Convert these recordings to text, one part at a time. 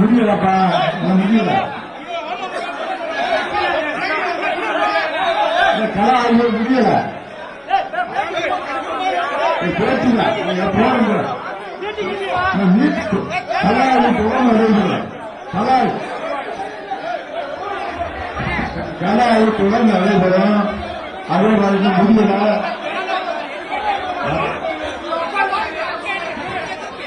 முடியலப்பா. நான் முடியல. கலா அவங்க முடியல. பேசுங்க. போடுங்க கலாய் போகாம வருகிறேன் கலாய் கலாய் தொடர்ந்து நடைபெறும் அதே மாதிரி முடியல கலாயே பதில் உட்காருங்க அப்படியே இருக்கு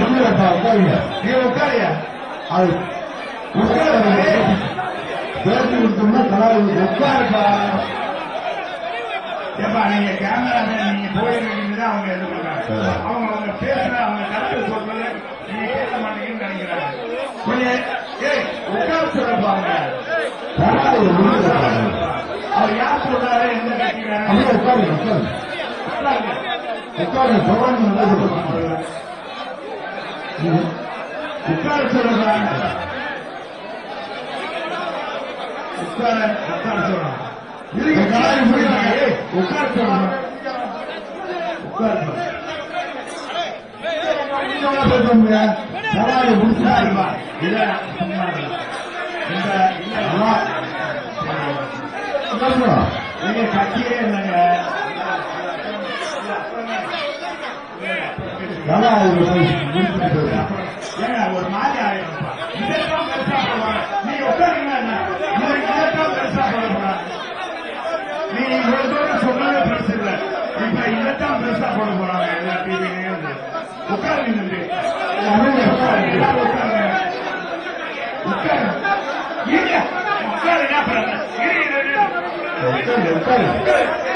முடியலப்பா உட்காருங்க அது பேசி கொடுத்தோம்னா கலாயை உட்காருப்பா ஏப்பா நீங்க கேமரா நீங்க போயிருக்கீங்க அவங்க இது பண்றாங்க. அவங்க அவங்க பேசுற அவங்க கருத்து சொல்றது நீங்க கேட்க மாட்டீங்கன்னு நினைக்கிறாங்க கொஞ்சம் ஏய் உட்கார முடியலப்பா அவர் யார் சொல்றாரு கட்சிக்காரன் அப்படியே உட்காருங்க. உட்காருங்க. உட்காருங்க. உட்காருங்க தொடர்ந்து உட்கார சொல்றாங்க உட்கார உட்கார சொல்றாங்க இருங்க கலாயை முடியல உட்கார சொல்றாங்க உட்கார சொல்லுங்க பேசுங்க கலாயை முடிச்சுட்டாருப்பா இல்ல சும்மா இந்த நீங்க கட்சியே என்னங்க ஒரு மாதிரி ஆயிடும்ப்பா. இதைத்தான் பெருசா நீங்க உட்காருங்க பெருசா இவ்வளவு தூரம் சொன்னதே பெருசு இல்ல இப்ப பெருசா போட போறாங்க. எல்லா டிவிலையும் உட்காருங்க உட்காருங்க உட்காருங்க. உட்காருங்க உட்காருங்க.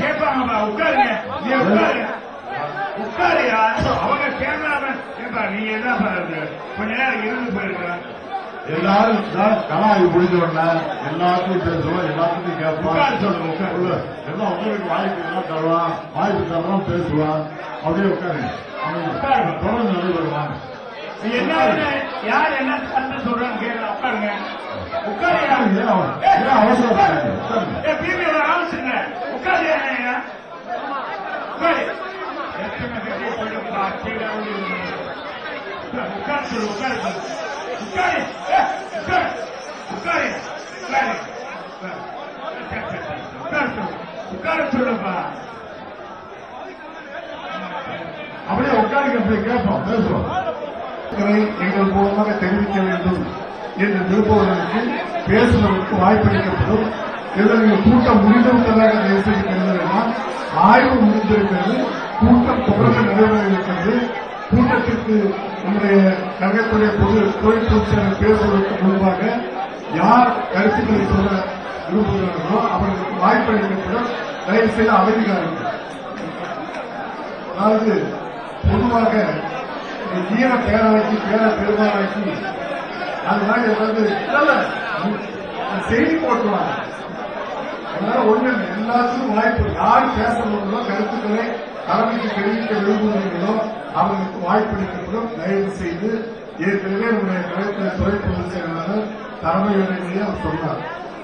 கேட்பாங்கப்பா உட்காருங்க. உட்காருயா? கேமராமேன். ஏப்பா நீ என்ன பண்றது கொஞ்ச நேரம் இருந்து போயிருக்க எல்லாரும் சார் கலாயை முடிஞ்ச உடனே எல்லாத்தையும் பேசுவோம் எல்லாத்துக்கும் கேட்போம். சொல்லுங்க, எல்லாம் உங்களுக்கு வாய்ப்பு தருவான் வாய்ப்பு தரலாம் பேசுவான் அப்படியே உட்காருங்க. உட்காருங்க. தொடர்ந்து நடைபெறுவாங்க நீ என்ன? யார் என்ன சொல்றான்னு கேட்கல உட்காருங்க? உட்காருங்க. ஏ பிபி ஒரு ஆலோசனை உட்காரு ஏன் உட்காரு. எத்தனை பேர் போயிட்டு கீழே விழுந்து. உட்காரு, உட்காரு உட்காரு உட்காரு உட்காரு உட்காரு உட்கார சொல்லுப்பா அப்படியே உட்காருங்க கேட்போம் பேசுவோம் எங்கள் மூலமாக தெரிவிக்க வேண்டும் என்று விரும்புவதற்கு பேசுவதற்கு வாய்ப்பளிக்கப்படும் கூட்டம் முடிந்து கருத வேண்டாம் ஆய்வு முடிந்திருக்கிறது கூட்டம் தொடர்ந்து நடைபெறுகிறது கூட்டத்திற்கு நம்முடைய நகைத்துறை பொது தொழில் பொதுச்செயலர் பேசுவதற்கு முன்பாக யார் கருத்துக்களை சொல்ல விரும்புகிறார்களோ அவர்களுக்கு வாய்ப்பு அளிக்கப்படும். தயவு செய்து அமைதிக்காரர்கள் அதாவது பொதுவாக ஈர பேராட்சி பேர பெருமாராட்சி அது மாதிரி ஏதாவது செய்தி போட்டுவாங்க. அதனால ஒண்ணு எல்லாத்துக்கும் வாய்ப்பு. யார் பேச முடியுமோ கருத்துக்களை தலைமைக்கு தெரிவிக்க விரும்புகிறீர்களோ அவர்களுக்கு வாய்ப்பளிக்கப்படும் தயவு செய்து ஏற்கனவே நம்முடைய கலைத்துறை துறை பொதுச் செயலாளர் தலைமை அவர் சொன்னார்.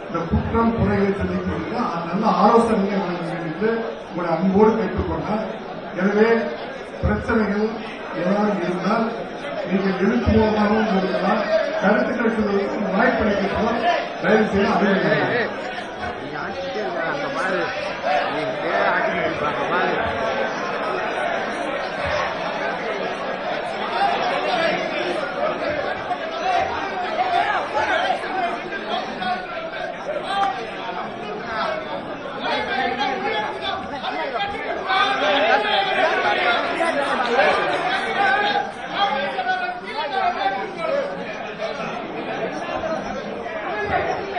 இந்த குற்றம் குறைகளை தெரிவிப்பதற்கு நல்ல ஆலோசனைகளை வழங்க வேண்டும் என்று உங்களை அன்போடு கேட்டுக்கொண்டார் எனவே பிரச்சனைகள் ஏதாவது இருந்தால் நீங்கள் எழுத்துப்பூர்வமாகவும் இருக்கலாம் கருத்துக்கள் சொல்வதற்கு வாய்ப்பு அளிக்கப்படும் தயவு செய்து அறிவிக்க Right.